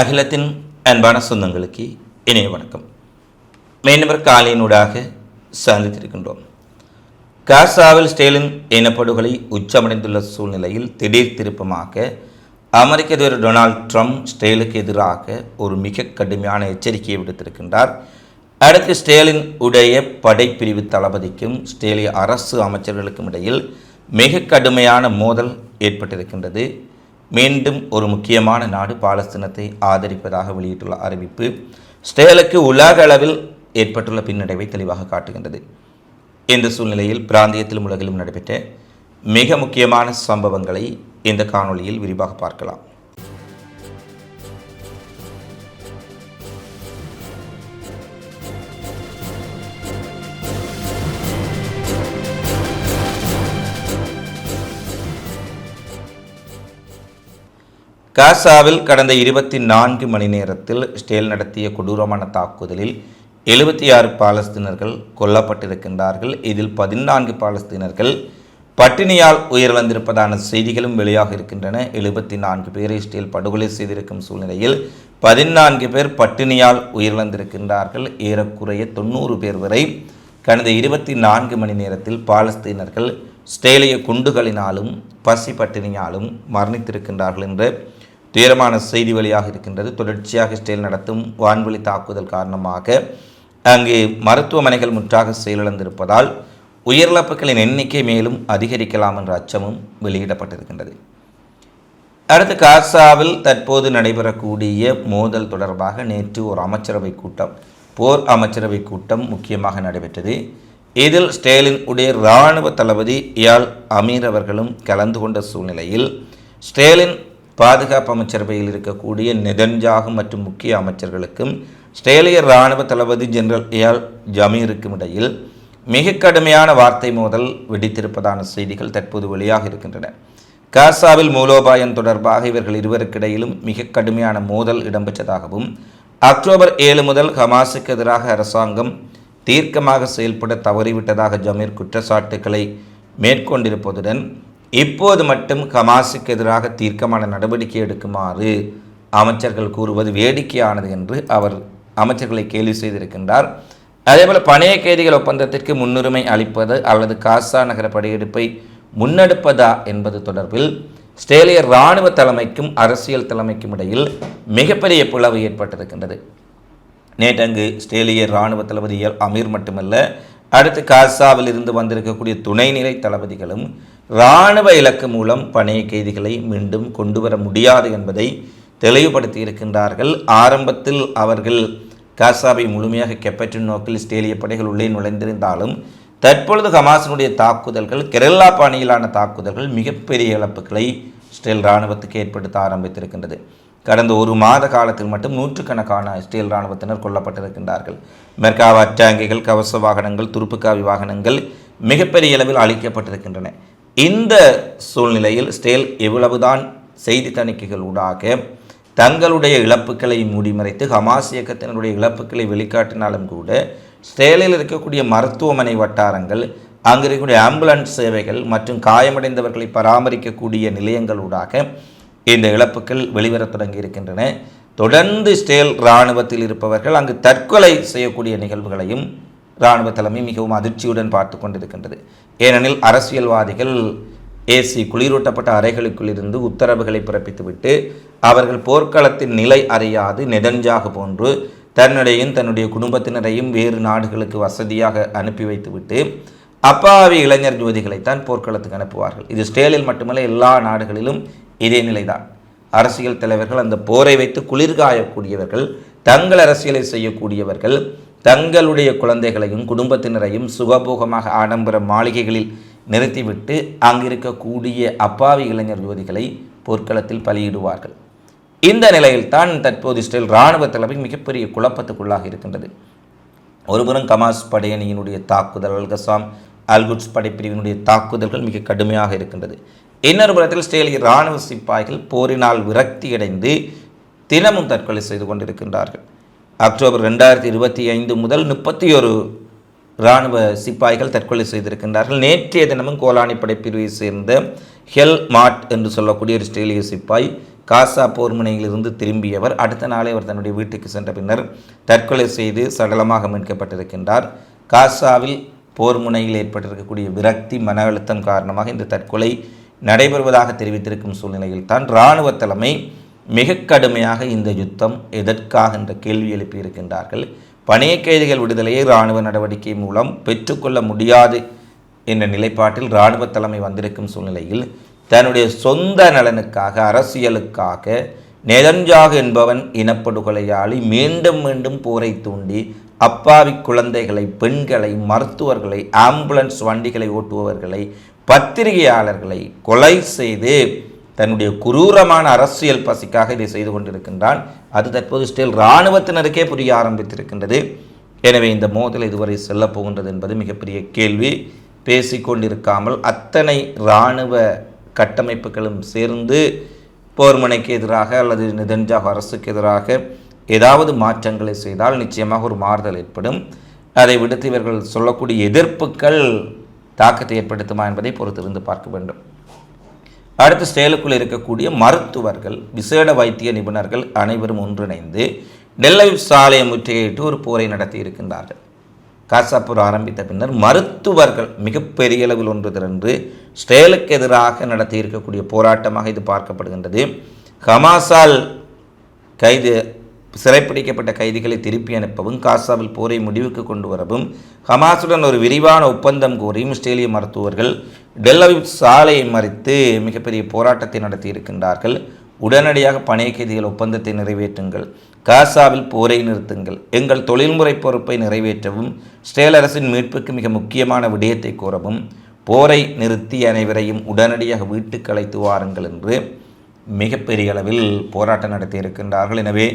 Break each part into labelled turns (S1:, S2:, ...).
S1: அகிலத்தின் அன்பான சொந்தங்களுக்கு இணைய வணக்கம். மீனவர் காலையினூடாக சந்தித்திருக்கின்றோம். காசாவில் ஸ்டேலின் இனப்படுகொலை உச்சமடைந்துள்ள சூழ்நிலையில் திடீர் திருப்பமாக அமெரிக்க அதிபர் டொனால்ட் ட்ரம்ப் ஸ்டேலுக்கு எதிராக ஒரு மிக கடுமையான எச்சரிக்கையை விடுத்திருக்கின்றார். அடுத்து ஸ்டேலின் உடைய படைப்பிரிவு தளபதிக்கும் ஸ்டேலிய அரசு அமைச்சர்களுக்கும் இடையில் மிக கடுமையான மோதல் ஏற்பட்டிருக்கின்றது. மீண்டும் ஒரு முக்கியமான நாடு பாலஸ்தீனத்தை ஆதரிப்பதாக வெளியிட்டுள்ள அறிவிப்பு ஸ்டேலுக்கு உலக அளவில் ஏற்பட்டுள்ள பின்னடைவை தெளிவாக காட்டுகின்றது. இந்த சூழ்நிலையில் பிராந்தியத்திலும் உலகிலும் நடைபெற்ற மிக முக்கியமான சம்பவங்களை இந்த காணொளியில் விரிவாக பார்க்கலாம். காசாவில் கடந்த இருபத்தி நான்கு மணி நேரத்தில் ஸ்டேல் நடத்திய கொடூரமான தாக்குதலில் எழுபத்தி ஆறு பாலஸ்தீனர்கள் கொல்லப்பட்டிருக்கின்றார்கள். இதில் பதினான்கு பாலஸ்தீனர்கள் பட்டினியால் உயிரிழந்திருப்பதான செய்திகளும் வெளியாக இருக்கின்றன. எழுபத்தி நான்கு பேரை ஸ்டேல் படுகொலை செய்திருக்கும் சூழ்நிலையில் பதினான்கு பேர் பட்டினியால் உயிரிழந்திருக்கின்றார்கள். ஏறக்குறைய தொண்ணூறு பேர் வரை கடந்த இருபத்தி நான்கு மணி நேரத்தில் பாலஸ்தீனர்கள் ஸ்டேலிய குண்டுகளினாலும் பசி பட்டினியாலும் மரணித்திருக்கின்றார்கள் என்று துயரமான செய்தி வழியாக இருக்கின்றது. தொடர்ச்சியாக ஸ்டேல் நடத்தும் வான்வெளி தாக்குதல் காரணமாக அங்கு மருத்துவமனைகள் முற்றாக செயலிழந்திருப்பதால் உயிரிழப்புகளின் எண்ணிக்கை மேலும் அதிகரிக்கலாம் என்ற அச்சமும் வெளியிடப்பட்டிருக்கின்றது. அடுத்து காசாவில் தற்போது நடைபெறக்கூடிய மோதல் தொடர்பாக நேற்று ஒரு அமைச்சரவை கூட்டம் போர் அமைச்சரவை கூட்டம் முக்கியமாக நடைபெற்றது. இதில் ஸ்டேலின் உடைய இராணுவ தளபதி இயால் அமீர் அவர்களும் கலந்து கொண்ட சூழ்நிலையில் ஸ்டேலின் பாதுகாப்பு அமைச்சரவையில் இருக்கக்கூடிய நெதன்ஜாகு மற்றும் முக்கிய அமைச்சர்களுக்கும் ஸ்டேலிய இராணுவ தளபதி ஜெனரல் இயால் ஜமீருக்கும் இடையில் மிக கடுமையான வார்த்தை மோதல் வெடித்திருப்பதான செய்திகள் தற்போது வெளியாக இருக்கின்றன. காசாவில் மூலோபாயம் தொடர்பாக இவர்கள் இருவருக்கிடையிலும் மிக கடுமையான மோதல் இடம்பெற்றதாகவும் அக்டோபர் ஏழு முதல் ஹமாஸுக்கு எதிராக அரசாங்கம் தீர்க்கமாக செயல்பட தவறிவிட்டதாக ஜமீர் குற்றச்சாட்டுக்களை மேற்கொண்டிருப்பதுடன் இப்போது மட்டும் ஹமாஸுக்கு எதிராக தீர்க்கமான நடவடிக்கை எடுக்குமாறு அமைச்சர்கள் கூறுவது வேடிக்கையானது என்று அவர் அமைச்சர்களை கேள்வி செய்திருக்கின்றார். அதேபோல் பணைய கைதிகள் ஒப்பந்தத்திற்கு முன்னுரிமை அளிப்பது அல்லது காசா நகர படையெடுப்பை முன்னெடுப்பதா என்பது தொடர்பில் ஸ்டேலிய இராணுவ தலைமைக்கும் அரசியல் தலைமைக்கும் இடையில் மிகப்பெரிய பிளவு ஏற்பட்டிருக்கின்றது. நேற்றங்கு ஸ்டேலிய இராணுவ தளபதி அமீர் மட்டுமல்ல அடுத்து காசாவில் இருந்து வந்திருக்கக்கூடிய துணைநிலை தளபதிகளும் இராணுவ இலக்கு மூலம் பணைய கைதிகளை மீண்டும் கொண்டு வர முடியாது என்பதை தெளிவுபடுத்தி இருக்கின்றார்கள் ஆரம்பத்தில் அவர்கள் காசாவை முழுமையாக கெப்பற்றின் நோக்கில் இஸ்ரேலிய படைகள் உள்ளே நுழைந்திருந்தாலும் தற்பொழுது ஹமாஸினுடைய தாக்குதல்கள் கெரல்லா பாணியிலான தாக்குதல்கள் மிகப்பெரிய இழப்புகளை ஸ்டேல் இராணுவத்துக்கு ஏற்படுத்த ஆரம்பித்திருக்கின்றது. கடந்த ஒரு மாத காலத்தில் மட்டும் நூற்றுக்கணக்கான இஸ்ரேல் இராணுவத்தினர் கொல்லப்பட்டிருக்கின்றார்கள். மெர்காவா அச்சாங்கிகள் கவச வாகனங்கள் துருப்புக்காவி வாகனங்கள் மிகப்பெரிய அளவில் அழிக்கப்பட்டிருக்கின்றன. இந்த சூழ்நிலையில் ஸ்டேல் எவ்வளவுதான் செய்தி தணிக்கைகள் ஊடாக தங்களுடைய இழப்புகளை மூடிமறைத்து ஹமாஸ் இயக்கத்தினருடைய இழப்புகளை வெளிக்காட்டினாலும் கூட ஸ்டேலில் இருக்கக்கூடிய மருத்துவமனை வட்டாரங்கள் அங்கு இருக்கக்கூடிய ஆம்புலன்ஸ் சேவைகள் மற்றும் காயமடைந்தவர்களை பராமரிக்கக்கூடிய நிலையங்களூடாக இந்த இழப்புகள் வெளிவரத் தொடங்கி இருக்கின்றன. தொடர்ந்து ஸ்டேல் இராணுவத்தில் இருப்பவர்கள் அங்கு தற்கொலை செய்யக்கூடிய நிகழ்வுகளையும் இராணுவ தலைமை மிகவும் அதிர்ச்சியுடன் பார்த்து கொண்டிருக்கின்றது. ஏனெனில் அரசியல்வாதிகள் ஏசி குளிரூட்டப்பட்ட அறைகளுக்குள் இருந்து உத்தரவுகளை பிறப்பித்துவிட்டு அவர்கள் போர்க்களத்தின் நிலை அறியாது நெதஞ்சாக போன்று தன்னுடையும் தன்னுடைய குடும்பத்தினரையும் வேறு நாடுகளுக்கு வசதியாக அனுப்பி வைத்துவிட்டு அப்பாவி இளைஞர் ஜோதிகளைத்தான் போர்க்களத்துக்கு அனுப்புவார்கள். இது ஸ்டேலில் மட்டுமல்ல எல்லா நாடுகளிலும் இதே நிலைதான். அரசியல் தலைவர்கள் அந்த போரை வைத்து குளிர்காயக்கூடியவர்கள் தங்கள் அரசியலை செய்யக்கூடியவர்கள் தங்களுடைய குழந்தைகளையும் குடும்பத்தினரையும் சுகபோகமாக ஆடம்பர மாளிகைகளில் நிறுத்திவிட்டு அங்கிருக்கக்கூடிய அப்பாவி இளைஞர் யுவதிகளை போர்க்களத்தில் பலியிடுவார்கள். இந்த நிலையில்தான் தற்போது இஸ்ரேல் இராணுவ தலைமை மிகப்பெரிய குழப்பத்துக்குள்ளாக இருக்கின்றது. ஒருபுறம் கமாஸ் படையணியினுடைய தாக்குதல் அல்கசாம் அல்குட்ஸ் படைப்பிரிவினுடைய தாக்குதல்கள் மிக கடுமையாக இருக்கின்றது. இன்னொரு புறத்தில் இஸ்ரேலிய இராணுவ சிப்பாய்கள் போரினால் விரக்தியடைந்து தினமும் தற்கொலை செய்து கொண்டிருக்கின்றார்கள். அக்டோபர் ரெண்டாயிரத்தி இருபத்தி ஐந்து முதல் முப்பத்தி ஒரு இராணுவ சிப்பாய்கள் தற்கொலை செய்திருக்கின்றார்கள். நேற்றைய தினமும் கோலானி படைப்பிரிவை சேர்ந்த ஹெல் மாட் என்று சொல்லக்கூடிய ஒரு இஸ்ரேலிய சிப்பாய் காசா போர் முனையிலிருந்து திரும்பியவர். அடுத்த நாளே அவர் தன்னுடைய வீட்டுக்கு சென்ற பின்னர் தற்கொலை செய்து சடலமாக மீட்கப்பட்டிருக்கின்றார். காசாவில் போர் முனையில் ஏற்பட்டிருக்கக்கூடிய விரக்தி மன அழுத்தம் காரணமாக இந்த தற்கொலை நடைபெறுவதாக தெரிவித்திருக்கும் சூழ்நிலையில் தான் இராணுவ தலைமை மிக கடுமையாக இந்த யுத்தம் எதற்காக என்ற கேள்வி எழுப்பியிருக்கின்றார்கள். பணைய கைதிகள் விடுதலையை இராணுவ நடவடிக்கை மூலம் பெற்றுக்கொள்ள முடியாது என்ற நிலைப்பாட்டில் இராணுவ தலைமை வந்திருக்கும் சூழ்நிலையில் தன்னுடைய சொந்த நலனுக்காக அரசியலுக்காக நெதன்ஜாக் என்பவன் இனப்படுகொலையாளி மீண்டும் மீண்டும் போரை தூண்டி அப்பாவி குழந்தைகளை பெண்களை மருத்துவர்களை ஆம்புலன்ஸ் வண்டிகளை ஓட்டுபவர்களை பத்திரிகையாளர்களை கொலை செய்து தன்னுடைய குரூரமான அரசியல் பசிக்காக இதை செய்து கொண்டிருக்கின்றான். அது தற்போது ஸ்டில் இராணுவத்தினருக்கே புரிய ஆரம்பித்திருக்கின்றது. எனவே இந்த மோதல் இதுவரை செல்லப் போகின்றது என்பது மிகப்பெரிய கேள்வி. பேசிக்கொண்டிருக்காமல் அத்தனை இராணுவ கட்டமைப்புகளும் சேர்ந்து போர்மனைக்கு எதிராக அல்லது நெதன்ஜாக் அரசுக்கு எதிராக ஏதாவது மாற்றங்களை செய்தால் நிச்சயமாக ஒரு மாறுதல் ஏற்படும். அதை விடுத்து இவர்கள் சொல்லக்கூடிய எதிர்ப்புகள் தாக்கத்தை ஏற்படுத்துமா என்பதை பொறுத்திருந்து பார்க்க வேண்டும். அடுத்து செயலுக்குள் இருக்கக்கூடிய மருத்துவர்கள் விசேட வைத்திய நிபுணர்கள் அனைவரும் ஒன்றிணைந்து நெல்லை சாலையை முற்றுகையிட்டு ஒரு போரை நடத்தி இருக்கின்றார்கள். காசாப்பூர் ஆரம்பித்த பின்னர் மருத்துவர்கள் மிகப்பெரிய அளவில் ஒன்று திரண்டு ஸ்டேலுக்கு எதிராக நடத்தி இருக்கக்கூடிய போராட்டமாக இது பார்க்கப்படுகின்றது. ஹமாசால் கைது சிறைப்பிடிக்கப்பட்ட கைதிகளை திருப்பி அனுப்பவும் காசாவில் போரை முடிவுக்கு கொண்டு வரவும் ஹமாஸுடன் ஒரு விரிவான ஒப்பந்தம் கோரியும் இஸ்ரேலிய மருத்துவர்கள் டெல்லவி சாலையை மறித்து மிகப்பெரிய போராட்டத்தை நடத்தி இருக்கின்றார்கள். உடனடியாக பணைய கைதிகள் ஒப்பந்தத்தை நிறைவேற்றுங்கள். காசாவில் போரை நிறுத்துங்கள். எங்கள் தொழில்முறை பொறுப்பை நிறைவேற்றவும் இஸ்ரேல் அரசின் மீட்புக்கு மிக முக்கியமான விடயத்தை கோரவும் போரை நிறுத்தி அனைவரையும் உடனடியாக வீட்டுக்கு அழைத்து வாருங்கள் என்று மிகப்பெரிய அளவில் போராட்டம் நடத்தி இருக்கின்றார்கள் எனவே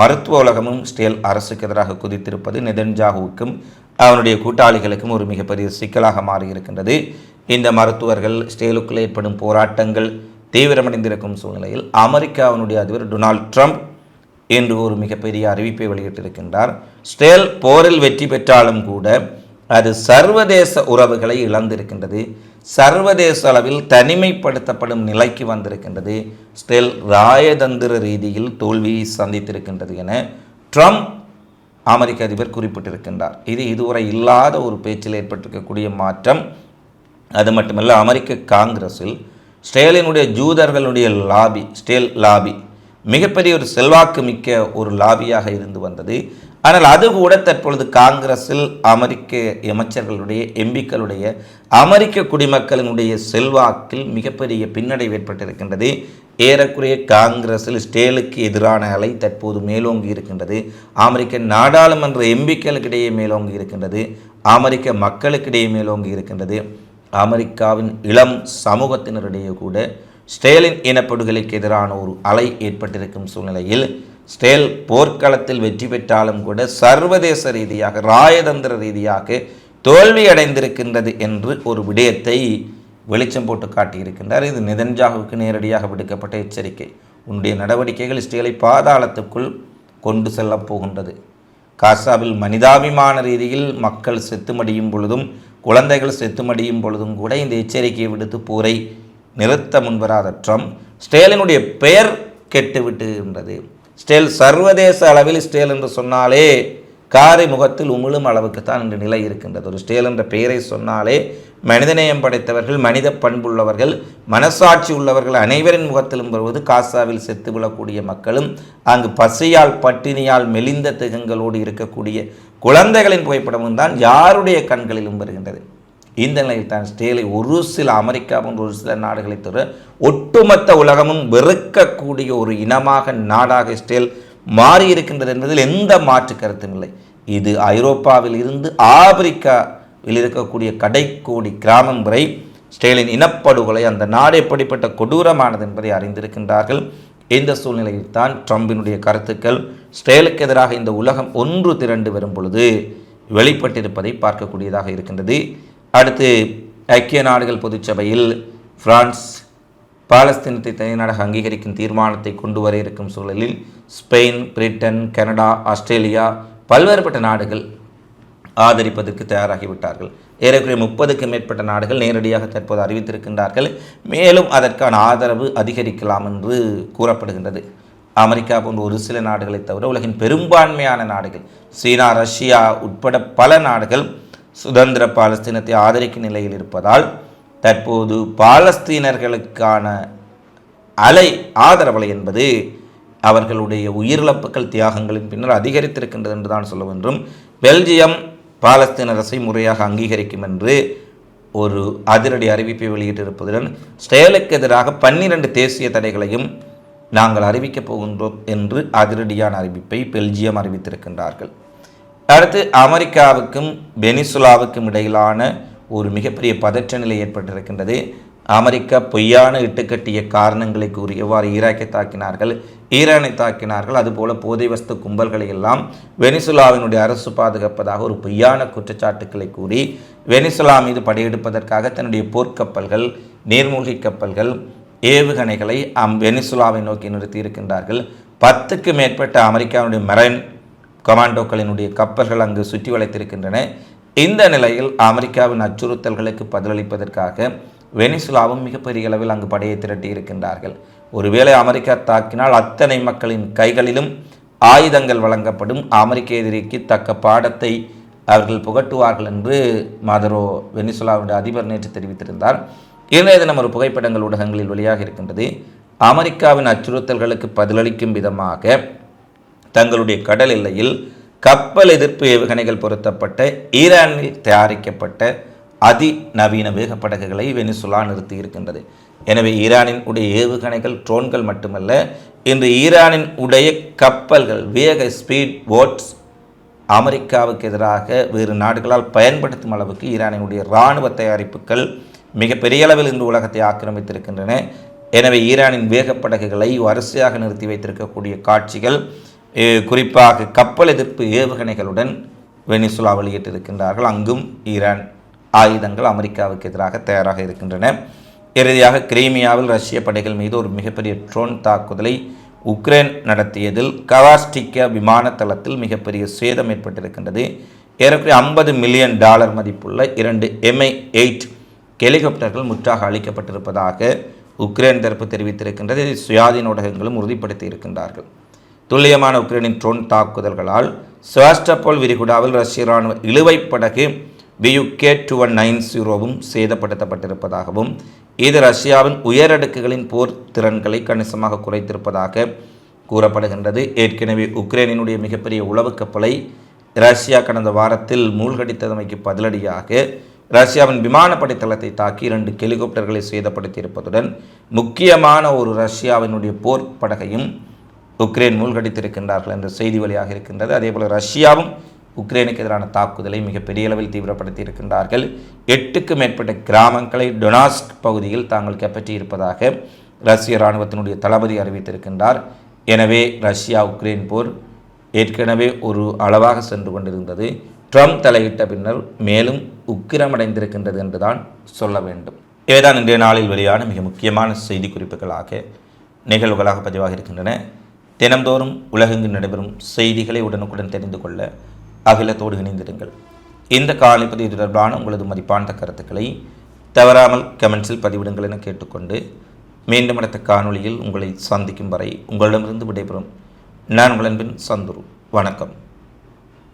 S1: மருத்துவ உலகமும் ஸ்டேல் அரசுக்கு எதிராக குதித்திருப்பது நெதன்ஜாகுவுக்கும் அவனுடைய கூட்டாளிகளுக்கும் ஒரு மிகப்பெரிய சிக்கலாக மாறியிருக்கின்றது. இந்த மருத்துவர்கள் ஸ்டேலுக்குள் ஏற்படும் போராட்டங்கள் தீவிரமடைந்திருக்கும் சூழ்நிலையில் அமெரிக்காவினுடைய அதிபர் டொனால்ட் ட்ரம்ப் என்று ஒரு மிகப்பெரிய அறிவிப்பை வெளியிட்டிருக்கின்றார். ஸ்டேல் போரில் வெற்றி பெற்றாலும் கூட அது சர்வதேச உறவுகளை இழந்திருக்கின்றது. சர்வதேச அளவில் தனிமைப்படுத்தப்படும் நிலைக்கு வந்திருக்கின்றது. ஸ்டெல் ராயதந்திர ரீதியில் தோல்வியை சந்தித்திருக்கின்றது என ட்ரம்ப் அமெரிக்க அதிபர் குறிப்பிட்டிருக்கின்றார். இது இதுவரை இல்லாத ஒரு பேச்சில் ஏற்பட்டிருக்கக்கூடிய மாற்றம். அது மட்டுமல்ல அமெரிக்க காங்கிரஸில் ஸ்டேலினுடைய ஜூதர்களுடைய லாபி ஸ்டேல் லாபி மிகப்பெரிய ஒரு செல்வாக்கு மிக்க ஒரு லாபியாக இருந்து வந்தது. ஆனால் அது கூட தற்பொழுது காங்கிரஸில் அமெரிக்க அமைச்சர்களுடைய எம்பிக்களுடைய அமெரிக்க குடிமக்களினுடைய செல்வாக்கில் மிகப்பெரிய பின்னடைவு ஏற்பட்டிருக்கின்றது. ஏறக்குறைய காங்கிரஸில் ஸ்டேலுக்கு எதிரான அலை தற்போது மேலோங்கி இருக்கின்றது. அமெரிக்க நாடாளுமன்ற எம்பிக்களுக்கிடையே மேலோங்கி இருக்கின்றது. அமெரிக்க மக்களுக்கிடையே மேலோங்கி இருக்கின்றது. அமெரிக்காவின் இளம் சமூகத்தினரிடையே கூட ஸ்டேலின் இனப்படுகொலைக்கு எதிரான ஒரு அலை ஏற்பட்டிருக்கும் சூழ்நிலையில் ஸ்டேல் போர்க்களத்தில் வெற்றி பெற்றாலும் கூட சர்வதேச ரீதியாக ராயதந்திர ரீதியாக தோல்வி அடைந்திருக்கின்றது என்று ஒரு விடயத்தை வெளிச்சம் போட்டு காட்டியிருக்கின்றார். இது நிதன்ஜாகுவுக்கு நேரடியாக விடுக்கப்பட்ட எச்சரிக்கை. உன்னுடைய நடவடிக்கைகள் ஸ்டேலை பாதாளத்துக்குள் கொண்டு செல்லப் போகின்றது. காசாவில் மனிதாபிமான ரீதியில் மக்கள் செத்துமடியும் பொழுதும் குழந்தைகள் செத்துமடியும் பொழுதும் கூட இந்த எச்சரிக்கையை விடுத்து போரை நிறுத்த முன்வராத ட்ரம்ப் ஸ்டேலினுடைய பெயர் கெட்டுவிட்டுகின்றது ஸ்டேல் சர்வதேச அளவில் ஸ்டேல் என்று சொன்னாலே காரை முகத்தில் உமிழும் அளவுக்கு தான் இந்த நிலை இருக்கின்றது. ஒரு ஸ்டேல் என்ற பெயரை சொன்னாலே மனிதநேயம் படைத்தவர்கள் மனித பண்புள்ளவர்கள் மனசாட்சி உள்ளவர்கள் அனைவரின் முகத்திலும் வருவது காசாவில் செத்து விழக்கூடிய மக்களும் அங்கு பசியால் பட்டினியால் மெலிந்த திகங்களோடு இருக்கக்கூடிய குழந்தைகளின் புகைப்படமும் தான் யாருடைய கண்களிலும் வருகின்றது. இந்த நிலையில் தான் ஸ்டேலை ஒரு சில அமெரிக்காவும் ஒரு சில நாடுகளை தவிர ஒட்டுமொத்த உலகமும் வெறுக்கக்கூடிய ஒரு இனமாக நாடாக ஸ்டேல் மாறி இருக்கின்றது என்பதில் எந்த மாற்று கருத்தும் இல்லை. இது ஐரோப்பாவில் இருந்து ஆப்பிரிக்காவில் இருக்கக்கூடிய கடைக்கோடி கிராமம் வரை ஸ்டேலின் இனப்படுகொலை அந்த நாடு எப்படிப்பட்ட கொடூரமானது என்பதை அறிந்திருக்கின்றார்கள். இந்த சூழ்நிலையில் தான் ட்ரம்பினுடைய கருத்துக்கள் ஸ்டேலுக்கு எதிராக இந்த உலகம் ஒன்று திரண்டு வரும் பொழுது வெளிப்பட்டிருப்பதை பார்க்கக்கூடியதாக இருக்கின்றது. அடுத்து ஐக்கிய நாடுகள் பொதுச்சபையில் பிரான்ஸ் பாலஸ்தீனத்தை தனிநாடாக அங்கீகரிக்கும் தீர்மானத்தை கொண்டு வர இருக்கும் சூழலில் ஸ்பெயின் பிரிட்டன் கனடா ஆஸ்திரேலியா பல்வேறுபட்ட நாடுகள் ஆதரிப்பதற்கு தயாராகிவிட்டார்கள். ஏறக்குறைய முப்பதுக்கு மேற்பட்ட நாடுகள் நேரடியாக தற்போது அறிவித்திருக்கின்றார்கள். மேலும் அதற்கான ஆதரவு அதிகரிக்கலாம் என்று கூறப்படுகின்றது. அமெரிக்கா போன்ற ஒரு சில நாடுகளை தவிர உலகின் பெரும்பான்மையான நாடுகள் சீனா ரஷ்யா உட்பட பல நாடுகள் சுதந்திர பாலஸ்தீனத்தை ஆதரிக்கும் நிலையில் இருப்பதால் தற்போது பாலஸ்தீனர்களுக்கான அலை ஆதரவலை என்பது அவர்களுடைய உயிரிழப்புகள் தியாகங்களின் பின்னர் அதிகரித்திருக்கின்றது என்று தான் சொல்ல வேண்டும் பெல்ஜியம் பாலஸ்தீன அரசை முறையாக அங்கீகரிக்கும் என்று ஒரு அதிரடி அறிவிப்பை வெளியிட்டிருப்பதுடன் ஸ்டேலுக்கு எதிராக பன்னிரண்டு தேசிய தடைகளையும் நாங்கள் அறிவிக்கப் போகின்றோம் என்று அதிரடியான அறிவிப்பை பெல்ஜியம் அறிவித்திருக்கின்றார்கள். அடுத்து அமெரிக்காவுக்கும் வெனிசுலாவுக்கும் இடையிலான ஒரு மிகப்பெரிய பதற்ற நிலை ஏற்பட்டிருக்கின்றது. அமெரிக்கா பொய்யான இட்டுக்கட்டிய காரணங்களை கூறி எவ்வாறு ஈராக்கை தாக்கினார்கள் ஈரானை தாக்கினார்கள் அதுபோல போதை வஸ்து கும்பல்களை எல்லாம் வெனிசுலாவினுடைய அரசு பாதுகாப்பதாக ஒரு பொய்யான குற்றச்சாட்டுக்களை கூறி வெனிசுலா மீது படையெடுப்பதற்காக தன்னுடைய போர்க்கப்பல்கள் நீர்மூழ்கி கப்பல்கள் ஏவுகணைகளை அம் வெனிசுலாவை நோக்கி நிறுத்தி இருக்கின்றார்கள் பத்துக்கு மேற்பட்ட அமெரிக்காவுடைய மரைன் கமாண்டோக்களினுடைய கப்பல்கள் அங்கு சுற்றி வளைத்திருக்கின்றன. இந்த நிலையில் அமெரிக்காவின் அச்சுறுத்தல்களுக்கு பதிலளிப்பதற்காக வெனிசுலாவும் மிகப்பெரிய அளவில் அங்கு படையை திரட்டி இருக்கின்றார்கள். ஒருவேளை அமெரிக்கா தாக்கினால் அத்தனை மக்களின் கைகளிலும் ஆயுதங்கள் வழங்கப்படும் அமெரிக்க எதிரிக்கு தக்க பாடத்தை அவர்கள் புகட்டுவார்கள் என்று மதரோ வெனிசுலாவுடைய அதிபர் நேற்று தெரிவித்திருந்தார். இன்றைய தினம் ஒரு புகைப்படங்கள் ஊடகங்களில் வெளியாக இருக்கின்றது. அமெரிக்காவின் அச்சுறுத்தல்களுக்கு பதிலளிக்கும் விதமாக தங்களுடைய கடல் எல்லையில் கப்பல் எதிர்ப்பு ஏவுகணைகள் பொருத்தப்பட்ட ஈரானில் தயாரிக்கப்பட்ட அதிநவீன வேகப்படகுகளை வெனிசுலா நிறுத்தி இருக்கின்றது எனவே ஈரானின் உடைய ஏவுகணைகள் ட்ரோன்கள் மட்டுமல்ல இன்று ஈரானின் உடைய கப்பல்கள் வேக ஸ்பீட் போட்ஸ் அமெரிக்காவுக்கு எதிராக வேறு நாடுகளால் பயன்படுத்தும் அளவுக்கு ஈரானினுடைய இராணுவ தயாரிப்புகள் மிகப்பெரிய அளவில் இன்று உலகத்தை ஆக்கிரமித்திருக்கின்றன. எனவே ஈரானின் வேகப்படகுகளை வரிசையாக நிறுத்தி வைத்திருக்கக்கூடிய காட்சிகள் குறிப்பாக கப்பல் எதிர்ப்பு ஏவுகணைகளுடன் வெனிசுலா வெளியிட்டிருக்கின்றார்கள் அங்கும் ஈரான் ஆயுதங்கள் அமெரிக்காவுக்கு எதிராக தயாராக இருக்கின்றன. இறுதியாக கிரீமியாவில் ரஷ்ய படைகள் மீது ஒரு மிகப்பெரிய ட்ரோன் தாக்குதலை உக்ரைன் நடத்தியதில் கவாஸ்டிக்க விமான தளத்தில் மிகப்பெரிய சேதம் ஏற்பட்டிருக்கின்றது. ஏறக்குறைய ஐம்பது மில்லியன் டாலர் மதிப்புள்ள இரண்டு எம்ஐ எயிட் ஹெலிகாப்டர்கள் முற்றாக அளிக்கப்பட்டிருப்பதாக உக்ரைன் தரப்பு தெரிவித்திருக்கின்றது. இதை சுயாதீன ஊடகங்களும் உறுதிப்படுத்தி இருக்கின்றார்கள். துல்லியமான உக்ரைனின் ட்ரோன் தாக்குதல்களால் செவாஸ்டபோல் விரிகுடாவில் ரஷ்ய இராணுவ இழுவைப் படகு பியுகே டூ ஒன் நைன் ஜீரோவும் சேதப்படுத்தப்பட்டிருப்பதாகவும் இது ரஷ்யாவின் உயரடுக்குகளின் போர் திறன்களை கணிசமாக குறைத்திருப்பதாக கூறப்படுகின்றது. ஏற்கனவே உக்ரைனினுடைய மிகப்பெரிய உளவு கப்பலை ரஷ்யா கடந்த வாரத்தில் மூழ்கடித்ததமைக்கு பதிலடியாக ரஷ்யாவின் விமானப்படை தளத்தை தாக்கி இரண்டு ஹெலிகாப்டர்களை சேதப்படுத்தியிருப்பதுடன் முக்கியமான ஒரு ரஷ்யாவினுடைய போர் படகையும் உக்ரைன் மூழ்கடித்திருக்கின்றார்கள் என்ற செய்தி வழியாக இருக்கின்றது. அதேபோல் ரஷ்யாவும் உக்ரைனுக்கு எதிரான தாக்குதலை மிகப்பெரிய அளவில் தீவிரப்படுத்தி இருக்கின்றார்கள் எட்டுக்கு மேற்பட்ட கிராமங்களை டொனாஸ்க் பகுதியில் தாங்கள் கைப்பற்றியிருப்பதாக ரஷ்ய இராணுவத்தினுடைய தளபதி அறிவித்திருக்கின்றார். எனவே ரஷ்யா உக்ரைன் போர் ஏற்கனவே ஒரு அளவாக சென்று கொண்டிருந்தது. ட்ரம்ப் தலையிட்ட பின்னர் மேலும் உக்கிரமடைந்திருக்கின்றது என்றுதான் சொல்ல வேண்டும். இவைதான் இன்றைய நாளில் வெளியான மிக முக்கியமான செய்தி குறிப்புகளாக நிகழ்வுகளாக பதிவாக இருக்கின்றன தினந்தோறும் உலகெங்கு நடைபெறும் செய்திகளை உடனுக்குடன் தெரிந்து கொள்ள அகிலத்தோடு இணைந்திருங்கள். இந்த காலைப்பதிவு தொடர்பான உங்களது மதிப்பான கருத்துக்களை தவறாமல் கமெண்ட்ஸில் பதிவிடுங்கள் என கேட்டுக்கொண்டு மீண்டும் அடுத்த காணொளியில் உங்களை சந்திக்கும் வரை உங்களிடமிருந்து விடைபெறும். நான் உங்களின் சந்துரு. வணக்கம்.